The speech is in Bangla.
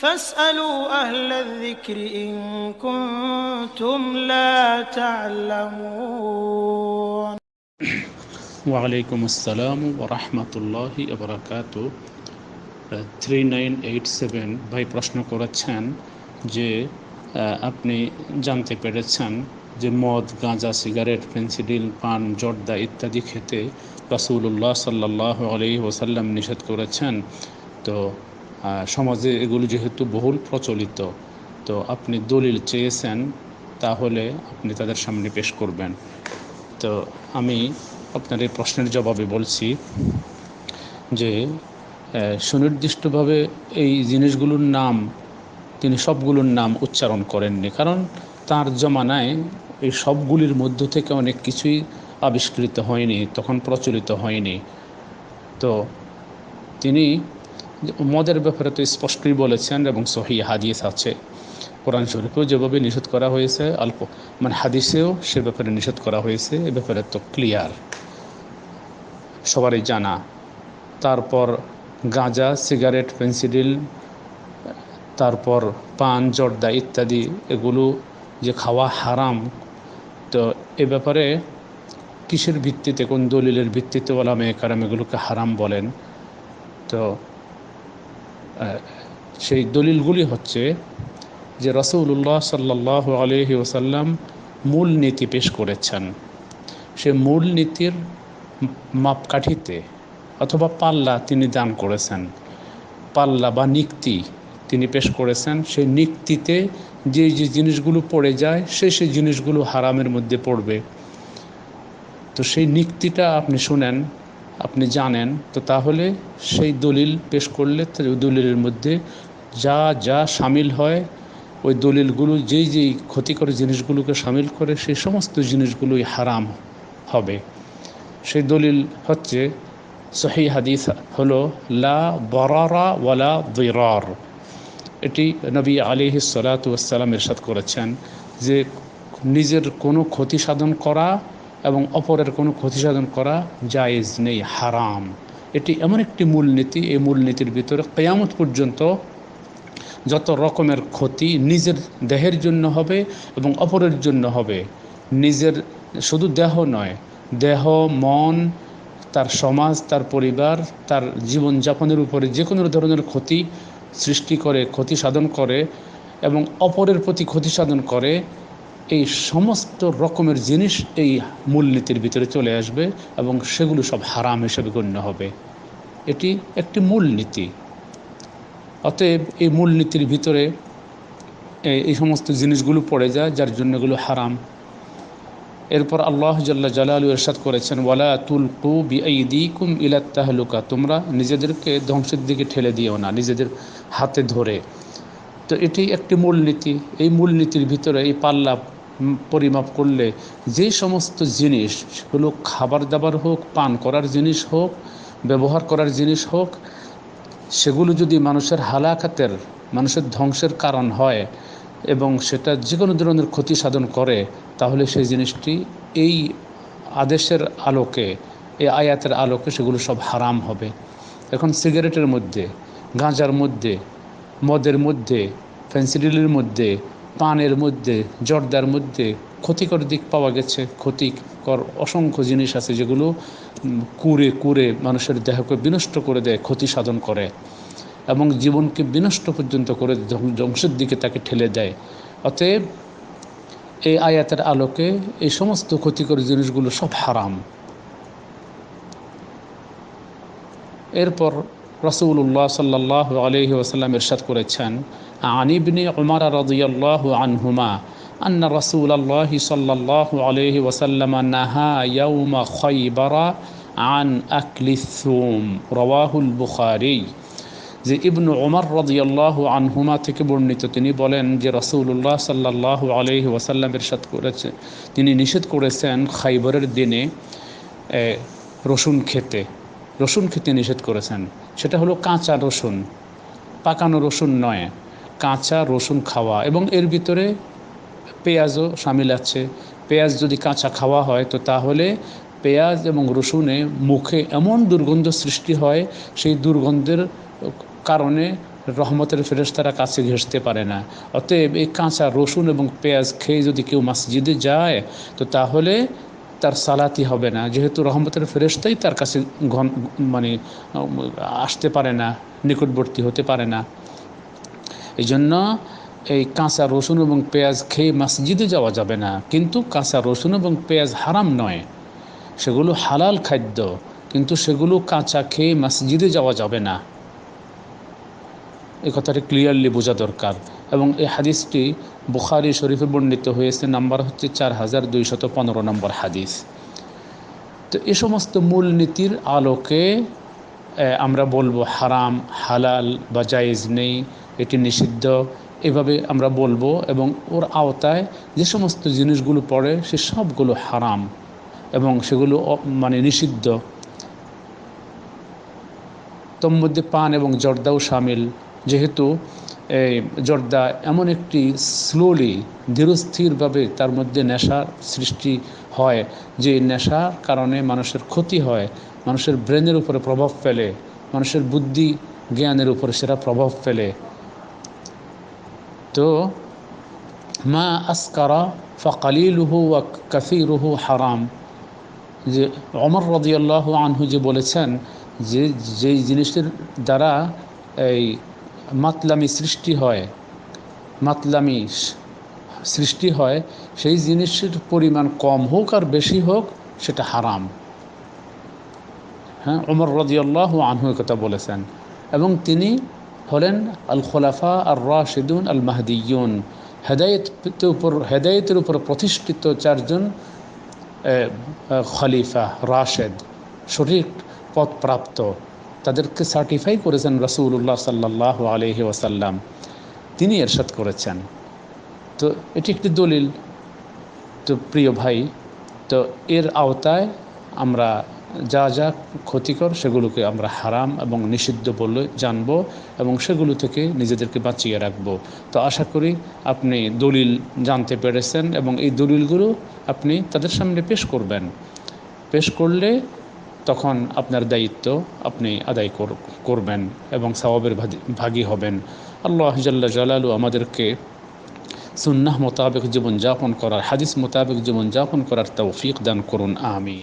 فاسألوا أهل الذكر إن كنتم لا تعلمون ওয়ালাইকুম আসসালাম ওরহমতুল্লাহ বরকাত থ্রি নাইন এইট সেভেন ভাই প্রশ্ন করেছেন যে আহ, আপনি জানতে পেরেছেন যে মদ গাঁজা সিগারেট পেন্সিডিল পান জর্দা ইত্যাদি খেতে রাসুল্লাহ সাল্লাহ আলি ওসাল্লাম নিষেধ করেছেন তো আহ, সমাজে এগুলো যেহেতু বহুল প্রচলিত, তো আপনি দলিল চেয়েছেন, তাহলে আপনি তাদের সামনে পেশ করবেন। তো আমি আপনার এই প্রশ্নের জবাবে বলছি যে সুনির্দিষ্টভাবে এই জিনিসগুলোর নাম, তিনি সবগুলোর নাম উচ্চারণ করেননি। কারণ তার জমানায় এই সবগুলির মধ্য থেকে অনেক কিছুই আবিষ্কৃত হয়নি, তখন প্রচলিত হয়নি। তো তিনি মদের ব্যাপারে তো স্পষ্টই বলেছেন এবং সহি হাদিস আছে। কোরআন শরীফেও যেভাবে নিষেধ করা হয়েছে, অল্প মানে হাদিসেও সে ব্যাপারে নিষেধ করা হয়েছে, এ ব্যাপারে তো ক্লিয়ার সবারই জানা। তারপর গাঁজা, সিগারেট, পেন্সিডিল, তারপর পান, জর্দা ইত্যাদি, এগুলো যে খাওয়া হারাম, তো এ ব্যাপারে কিসের ভিত্তিতে, কোন দলিলের ভিত্তিতে বলা মেয়ে কারাম এগুলোকে হারাম বলেন? তো সেই দলিলগুলি হচ্ছে যে রসুল্লাহ সাল্লাহ আলহি ওসাল্লাম মূল নীতি পেশ করেছেন। সে মূল নীতির মাপকাঠিতে অথবা পাল্লা তিনি দান করেছেন। পাল্লা বা নিক্তি তিনি পেশ করেছেন। সেই নিক্তিতে যে যে জিনিসগুলো পড়ে যায়, সে সেই জিনিসগুলো হারামের মধ্যে পড়বে। তো সেই নিক্তিটা আপনি শুনেন আপনি জানেন, তো তাহলে সেই দলিল পেশ করলে দলিলের মধ্যে যা যা সামিল হয়, ওই দলিলগুলো যেই যেই ক্ষতিকর জিনিসগুলোকে সামিল করে সেই সমস্ত জিনিসগুলোই হারাম হবে। সেই দলিল হচ্ছে, সহি হাদিস হলো, লা বরারা ওয়ালা দিরার। এটি নবী আলিহি সালাতাম ইরশাদ করেছেন যে নিজের কোনো ক্ষতি সাধন করা এবং অপরের কোনো ক্ষতি সাধন করা জায়েজ নেই, হারাম। এটি এমন একটি মূলনীতি, এই মূলনীতির ভিতরে কেয়ামত পর্যন্ত যত রকমের ক্ষতি নিজের দেহের জন্য হবে এবং অপরের জন্য হবে। নিজের, শুধু দেহ নয়, দেহ, মন, তার সমাজ, তার পরিবার, তার জীবনযাপনের উপরে যে কোনো ধরনের ক্ষতি সৃষ্টি করে, ক্ষতি সাধন করে এবং অপরের প্রতি ক্ষতি সাধন করে এই সমস্ত রকমের জিনিস এই মূলনীতির ভিতরে চলে আসবে এবং সেগুলো সব হারাম হিসেবে গণ্য হবে। এটি একটি মূলনীতি। অতএব এই মূলনীতির ভিতরে এই- সমস্ত জিনিসগুলো পড়ে যায় যার জন্য এগুলো হারাম। এরপর আল্লাহ জাল্লা জালালু এরশাদ করেছেন, ওয়ালা তুলকু বিআইদি কুম ইলাত তাহলুকা। তোমরা নিজেদেরকে ধ্বংসের দিকে ঠেলে দিও না, নিজেদের হাতে ধরে। তো এটি একটি মূলনীতি। এই মূলনীতির ভিতরে এই পাল্লা পরিমাপ করলে যে সমস্ত জিনিস, সেগুলো খাবার দাবার হোক, পান করার জিনিস হোক, ব্যবহার করার জিনিস হোক, সেগুলো যদি মানুষের হালাকাতের, মানুষের ধ্বংসের কারণ হয় এবং সেটা যে কোনো ধরনের ক্ষতি সাধন করে, তাহলে সেই জিনিসটি এই আদেশের আলোকে, এই আয়াতের আলোকে সেগুলো সব হারাম হবে। এখন সিগারেটের মধ্যে, গাঁজার মধ্যে মদের মধ্যে ফেন্সিডিলের মধ্যে, পানের মধ্যে, জর্দার মধ্যে ক্ষতিকর দিক পাওয়া গেছে, ক্ষতিকর অসংখ্য জিনিস আছে যেগুলো কুরে কুরে মানুষের দেহকে বিনষ্ট করে দেয়, ক্ষতি সাধন করে এবং জীবনকে বিনষ্ট পর্যন্ত করে ধ্বংসের দিকে তাকে ঠেলে দেয়। অতএব এই আয়াতের আলোকে এই সমস্ত ক্ষতিকর জিনিসগুলো সব হারাম। এরপর রসুল্লাহ সাল্লাহ আলহি ওসাল্লাম ইরশাদ করেছেন আনিবনে উমার রাজিয়াল্লাহ আনহুমা, আন্না রসুল্লাহ সাল্লাহ আলহি ওসাল্লাম নাহা ইয়ৌমা খৈবরা আন আকলিসুম রওয়াহুল বুখারি। যে ইবনু ওমর রদিয়াল্লাহ আনহুমা থেকে বর্ণিত, তিনি বলেন যে রসুল্লাহ সাল্লাহ আলহি ওসাল্লাম ইরশাদ করেছে, তিনি নিষেধ করেছেন খাইবরের দিনে রসুন খেতে। রসুন খেতে নিষেধ করেছেন। সেটা হলো কাঁচা রসুন, পাকানো রসুন নয়, কাঁচা রসুন খাওয়া। এবং এর ভিতরে পেঁয়াজও সামিল আছে। পেঁয়াজ যদি কাঁচা খাওয়া হয়, তো তাহলে পেঁয়াজ এবং রসুনে মুখে এমন দুর্গন্ধ সৃষ্টি হয়, সেই দুর্গন্ধের কারণে রহমতের ফেরেশতারা কাছে ঘেঁষতে পারে না। অতএব এই কাঁচা রসুন এবং পেঁয়াজ খেয়ে যদি কেউ মসজিদে যায়, তো তাহলে তার সালাতি হবে না। যেহেতু রহমতের ফেরেশতাই তার কাছে ঘন মানে আসতে পারে না, নিকটবর্তী হতে পারে না। এই জন্য এই কাঁচা রসুন এবং পেঁয়াজ খেয়ে মসজিদে যাওয়া যাবে না। কিন্তু কাঁচা রসুন এবং পেঁয়াজ হারাম নয়। সেগুলো হালাল খাদ্য, কিন্তু সেগুলো কাঁচা খেয়ে মসজিদে যাওয়া যাবে না। এই কথাটি ক্লিয়ারলি বোঝা দরকার। এবং এই হাদিসটি বুখারি শরীফে বর্ণিত হয়েছে, নাম্বার হচ্ছে চার হাজার দুইশত পনেরো নম্বর হাদিস। তো এ সমস্ত মূলনীতির আলোকে আমরা বলব হারাম, হালাল বা জায়েজ নেই, এটি নিষিদ্ধ, এভাবে আমরা বলব। এবং ওর আওতায় যে সমস্ত জিনিসগুলো পড়ে, সে সবগুলো হারাম এবং সেগুলো মানে নিষিদ্ধ। তোর মধ্যে পান এবং জর্দাও সামিল। যেহেতু, এই জর্দা এমন একটি স্লোলি ধীরস্থিরভাবে তার মধ্যে নেশার সৃষ্টি হয়, যে নেশার কারণে মানুষের ক্ষতি হয়, মানুষের ব্রেনের উপরে প্রভাব ফেলে, মানুষের বুদ্ধি জ্ঞানের উপরে সেটা প্রভাব ফেলে। তো, মা আসকারা ফকালিলুহু ওয়া কাসিরুহু হারাম। যে অমর রদিয়াল্লাহ আনহু যে বলেছেন যে, যেই জিনিসের দ্বারা এই মাতলামি সৃষ্টি হয়, মাতলামি সৃষ্টি হয়, সেই জিনিসের পরিমাণ কম হোক আর বেশি হোক, সেটা হারাম। হ্যাঁ ওমর রদিয়াল্লাহ আনহু কথা বলেছেন। এবং তিনি হলেন আল খোলাফা আর রাশিদুন আল মাহদিউন হেদায়তের উপর হেদায়তের উপর প্রতিষ্ঠিত চারজন খলিফা, রাশেদ, সঠিক পদপ্রাপ্ত তাদেরকে সার্টিফাই করেছেন রসুল্লাহ সাল্লাহ আলহি ওয়াসাল্লাম। তিনি এরশাদ করেছেন। তো এটি একটি দলিল। তো প্রিয় ভাই, তো এর আওতায় আমরা যা যা ক্ষতিকর সেগুলোকে আমরা হারাম এবং নিষিদ্ধ বলে জানব এবং সেগুলো থেকে নিজেদেরকে বাঁচিয়ে রাখব। তো আশা করি আপনি দলিল জানতে পেরেছেন এবং এই দলিলগুলো আপনি তাদের সামনে পেশ করবেন। পেশ করলে তখন আপনার দায়িত্ব আপনি আদায় করবেন এবং সবাবের ভাগী হবেন। আল্লাহ জাল্লা জালালু আমাদেরকে সুন্নাহ মোতাবেক জীবনযাপন করার, হাদিস মোতাবেক জীবনযাপন করার তৌফিক দান করুন, আমিন।